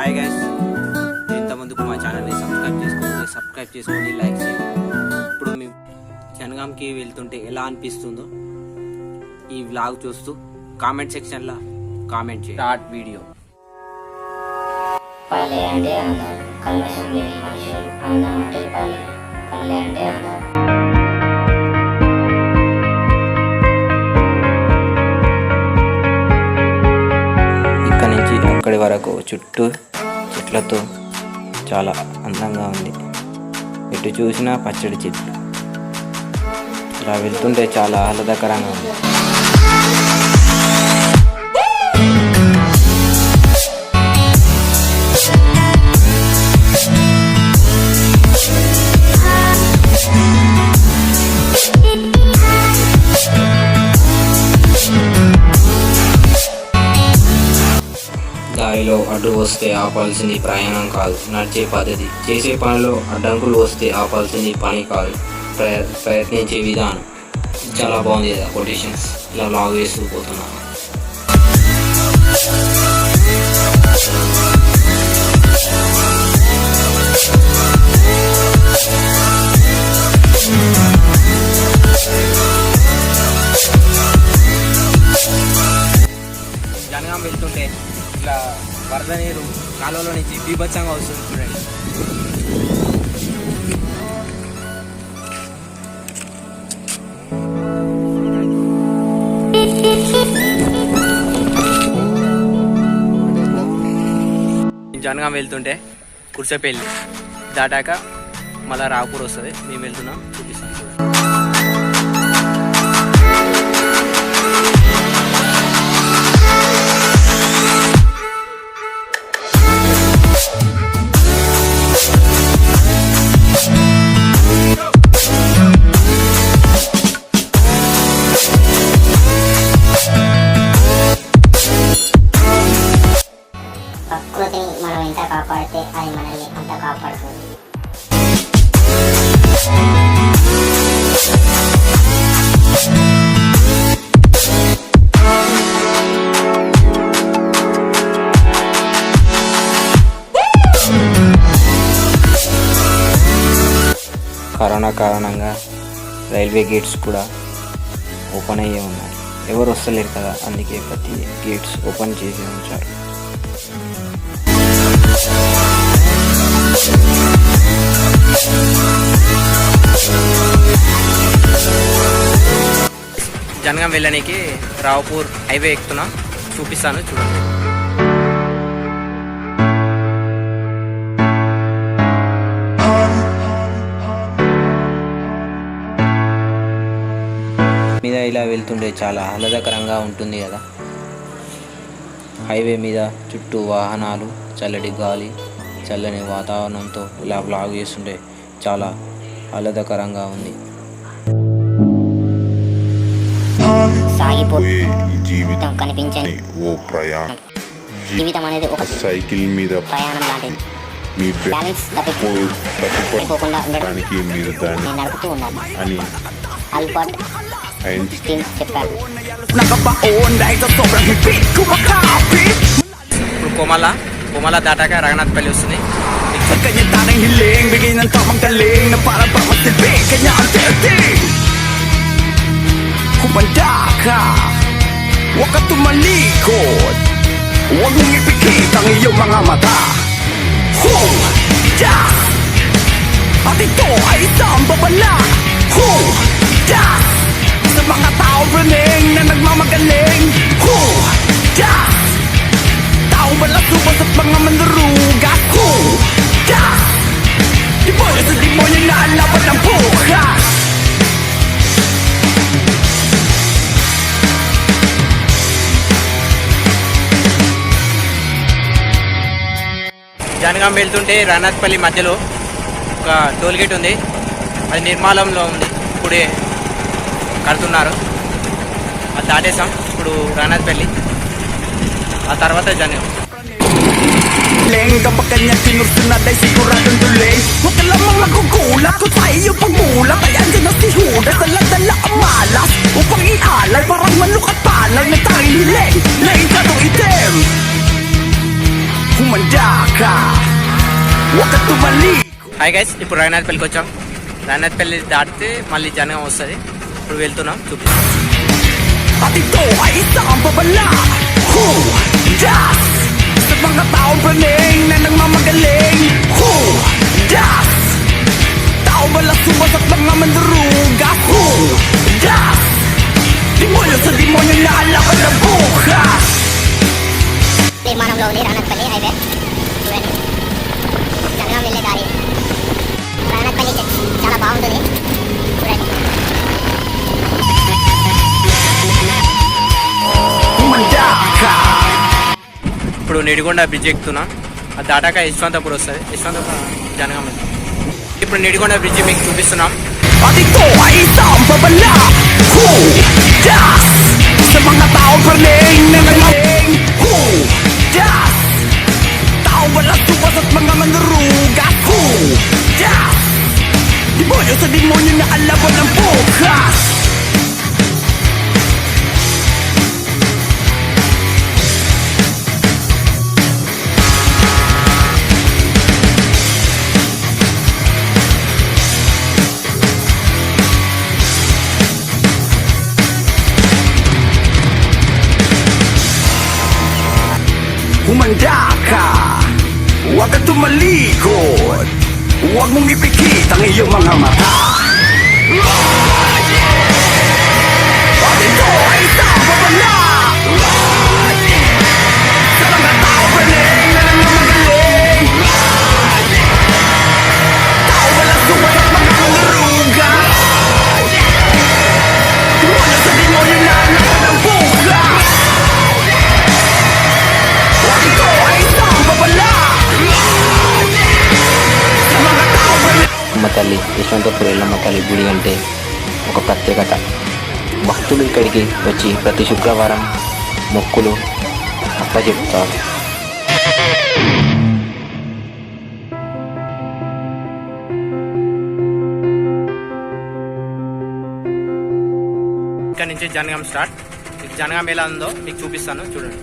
Hi guys ఇంతమందికి మా ఛానల్ని సబ్స్క్రైబ్ చేసుకోండి. సబ్స్క్రైబ్ చేసుకోండి లైక్ చేయండి. ఇప్పుడు మేము జనగాంకి వెళ్తుంటే ఎలా అనిపిస్తుందో ఈ వ్లాగ్ చూస్తూ కామెంట్ సెక్షన్లో కామెంట్ చేయండి. స్టార్ట్ వీడియో పల్లె అంటే అందం. కల్మషం లేని మనుషులు అందం అంటే పల్లె. పల్లె అంటే అందం. ఇక్కడి వరకు చుట్టూ చెట్లతో చాలా అందంగా ఉంది. ఎటు చూసినా పచ్చడి చెట్లు. ఇలా వెళ్తుంటే చాలా ఆహ్లాదకరంగా ఉంది. అడ్డు వస్తే ఆపాల్సింది ప్రయాణం కాదు నడిచే పద్ధతి. చేసే పనిలో అడ్డంకులు వస్తే ఆపాల్సింది పని కాదు ప్రయ ప్రయత్నించే విధానం. చాలా బాగుంది కదా కొటేషన్స్. ఇలా లాగ్ వేస్తూ పోతున్నాను. కాలువలో నుంచి బీభత్సంగా వస్తుంది చూడండి జనగాం వెళ్తుంటే కుర్చపల్లి దాటాక మళ్ళీ రాపూర్ వస్తుంది. మేము వెళ్తున్నాం చూపిస్తాం. అంత కాపాడుతుంది కరోనా కారణంగా రైల్వే గేట్స్ కూడా ఓపెన్ అయ్యే ఉన్నాయి. ఎవరు వస్తలేరు కదా అందుకే ప్రతి గేట్స్ ఓపెన్ చేసి ఉంచారు. జనగాం వెళ్ళడానికి రావుపూర్ హైవే ఎక్కుతున్నా. చూపిస్తాను చూడండి. మీద ఇలా వెళ్తుంటే చాలా ఆహ్లాదకరంగా ఉంటుంది కదా. హైవే మీద చుట్టూ వాహనాలు చల్లటి గాలి చల్లని వాతావరణంతో ఇలా బ్లాగ్ చేస్తుంటే చాలా ఆహ్లాదకరంగా ఉంది. సాగిపోతే పోయే ఈ జీవితం కనిపించని ఓ ప్రయాణం. జీవితం అనేది ఒక సైకిల్ మీద ప్రయాణం లాంటిది. మీ బ్యాలెన్స్ తప్పి పోకుండా ఉండడం దానికి మీరు దాన్ని నేను నడుపుతూ ఉన్నాను. అని ఆల్బర్ట్ ఐన్స్టీన్ చెప్పారు ఇప్పుడు కోమల కోమల దాటాక రఘునాథ్పల్లి వస్తుంది. Kanya tanging hiling Bigay ng tamang galing banda ka Huwag ka tumalikod Huwag mong ipikit ang iyong mga mata Hong! Das! At ito ay isang babala Hong! Das! Sa mga tao rinig na nagmamagaling Hong! Das! Tao balasubas at mga mandarugas Hong! Das! Demonyo sa demonyo na alaban ng po Jangaon వెళ్తుంటే రానాథ్పల్లి మధ్యలో ఒక toll gate ఉంది. అది నిర్మాలంలో ఉంది. ఇప్పుడే కడుతున్నారు. అది దాటేసాం. ఇప్పుడు రానాథ్పల్లి ఆ తర్వాత Jangaon Ling kapag kanya sinusunod ay hi guys ఇప్పుడు రైనాథ్పల్లికి వచ్చాం రైనాథ్పల్లి దాటితే మళ్ళీ జనగం వస్తుంది ఇప్పుడు వెళ్తున్నాం చూపిస్తాం At ito ay isang babala Who das Sa mga taong praning na nagmamagaling Who das Tao balasubas at mga manduruga Who das Demonyo sa demonyo na alaban ng bukas నిర్మాణంలో ఉంది రానత్పల్లి హైవే చూడండి జనగాం వెళ్ళే దారి రానత్పల్లి చర్చ్ చాలా బాగుంటుంది చూడండి Humandaka ఇప్పుడు Nidigonda bridge ఎక్కుతున్నాం అది దాటాక యశ్వంతపూర్ వస్తుంది యశ్వంతపూర్ జనగం వెళ్తాం ఇప్పుడు నిడిగొండ బ్రిడ్జ్ మీకు చూపిస్తున్నాం At ito ay isang babala Who das Sa mga taong praning na Yeah! Demonyo sa demonyo na alaban ng bukas Humanda ka! Huwag kang tumalikod Huwag mong ipikit ang iyong mga mata Yesvantpur గుడి అంటే ఒక ప్రత్యేకత. భక్తులు ఇక్కడికి వచ్చి ప్రతి శుక్రవారం మొక్కులు అప్పచెప్తారు ఇక్కడ నుంచి జనగాం స్టార్ట్. మీకు జనగాం ఎలా ఉందో మీకు చూపిస్తాను చూడండి.